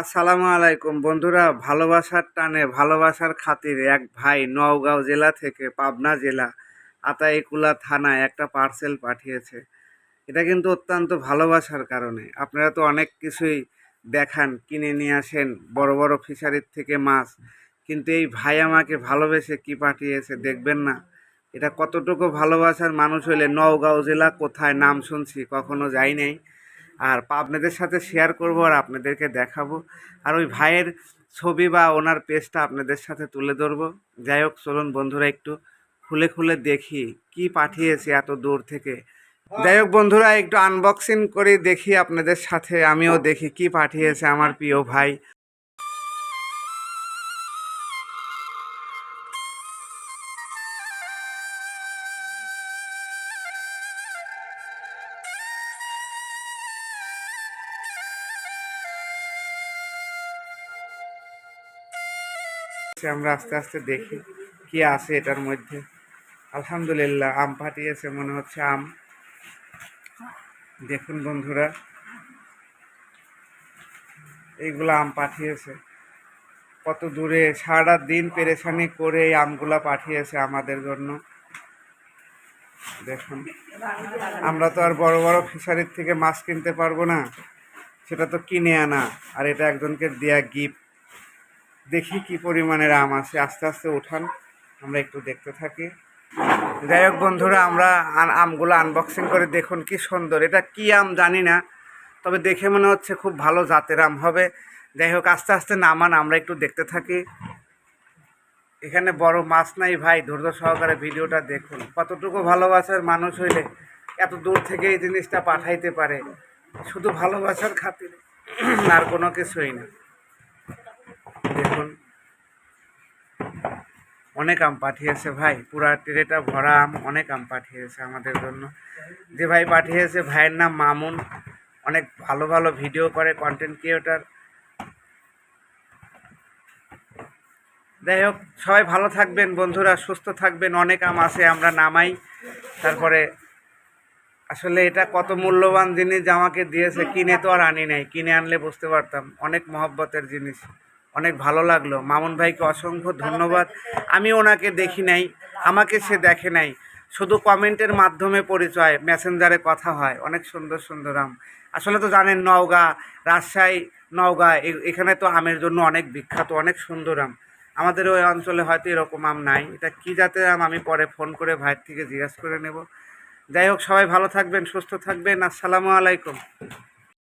আসসালামু আলাইকুম। বন্ধুরা, ভালোবাসার টানে, ভালোবাসার খাতিরে এক ভাই নওগাঁও জেলা থেকে পাবনা জেলা আতাইকুলা থানায় একটা পার্সেল পাঠিয়েছে। এটা কিন্তু অত্যন্ত ভালোবাসার কারণে। আপনারা তো অনেক কিছুই দেখান, কিনে নিয়ে আসেন, বড় বড় ফিশারির থেকে মাছ। কিন্তু এই ভাই আমাকে ভালোবেসে কি পাঠিয়েছে দেখবেন না? এটা কতটুকু ভালোবাসার মানুষ হইলে নওগাঁও জেলা কোথায়? নাম শুনছি, কখনো যাই নাই। আর আপনাদের সাথে শেয়ার করব আর আপনাদেরকে দেখাবো। আর ওই ভাইয়ের ছবি বা ওনার পেজটা আপনাদের সাথে তুলে ধরবো। যাই হোক, চলুন বন্ধুরা একটু খুলে খুলে দেখি কি পাঠিয়েছে এত দূর থেকে। যাই হোক, বন্ধুরা, একটু আনবক্সিং করে দেখি আপনাদের সাথে, আমিও দেখি কি পাঠিয়েছে আমার প্রিয় ভাই। আমরা আস্তে আস্তে দেখি কি আছে এটার মধ্যে। আলহামদুলিল্লাহ, আম ফাটিয়েছে মনে হচ্ছে আম। দেখুন বন্ধুরা, এইগুলো আম পাঠিয়েছে। কত দূরে, সারা দিন পেরেশানি করে এই আমগুলা পাঠিয়েছে আমাদের জন্য। দেখুন, আমরা তো আর বড় বড় ফিশারির থেকে মাছ কিনতে পারব না, সেটা তো কিনে আনা, আর এটা একজনকে দেয়া গিফট দেখি কি পরিমাণের আম আছে আস্তে আস্তে উঠান, আমরা একটু দেখতে থাকি। যাই হোক বন্ধুরা, আমরা আমগুলো আনবক্সিং করে দেখুন কি সুন্দর। এটা কি আম জানি না, তবে দেখে মনে হচ্ছে খুব ভালো জাতের আম হবে। যাই হোক, আস্তে আস্তে নামান, আমরা একটু দেখতে থাকি। এখানে বড় মাছ নাই ভাই, ধৈর্য সহকারে ভিডিওটা দেখুন। কতটুকু ভালোবাসার মানুষ হইলে এত দূর থেকে এই জিনিসটা পাঠাইতে পারে। শুধু ভালোবাসার খাতিরে আর কোনো কিছুই না। দেখুন অনেক আম পাঠিয়েছে ভাই, পুরা ট্রেটা ভরা আম অনেক আম পাঠিয়েছে আমাদের জন্য। যে ভাই পাঠিয়েছে, ভাইয়ের নাম মামুন। অনেক ভালো ভালো ভিডিও করে কন্টেন্ট ক্রিয়েটার যাই হোক, সবাই ভালো থাকবেন, বন্ধুরা সুস্থ থাকবেন, অনেক আম আছে, আমরা নামাই। তারপরে আসলে এটা কত মূল্যবান জিনিস আমাকে দিয়েছে, কিনে তো আর আনি নাই, কিনে আনলে বুঝতে পারতাম, অনেক মহব্বতের জিনিস। অনেক ভালো লাগল। মামুন ভাইকে অসংখ্য ধন্যবাদ। আমি ওনাকে দেখি নাই, আমাকে সে দেখে নাই। শুধু কমেন্টের মাধ্যমে পরিচয়, মেসেঞ্জারে কথা হয়। অনেক সুন্দর সুন্দর আম। আসলে তো জানেন, নওগাঁ, রাজশাহী, নওগাঁ এখানে তো আমের জন্য অনেক বিখ্যাত, অনেক সুন্দর আম। আমাদের ওই অঞ্চলে হয়তো এরকম আম নাই। এটা কী জাতের আম? আমি পরে ফোন করে ভাইয়ের থেকে জিজ্ঞাসা করে নেব। যাই হোক, সবাই ভালো থাকবেন, সুস্থ থাকবেন। আসসালামু আলাইকুম।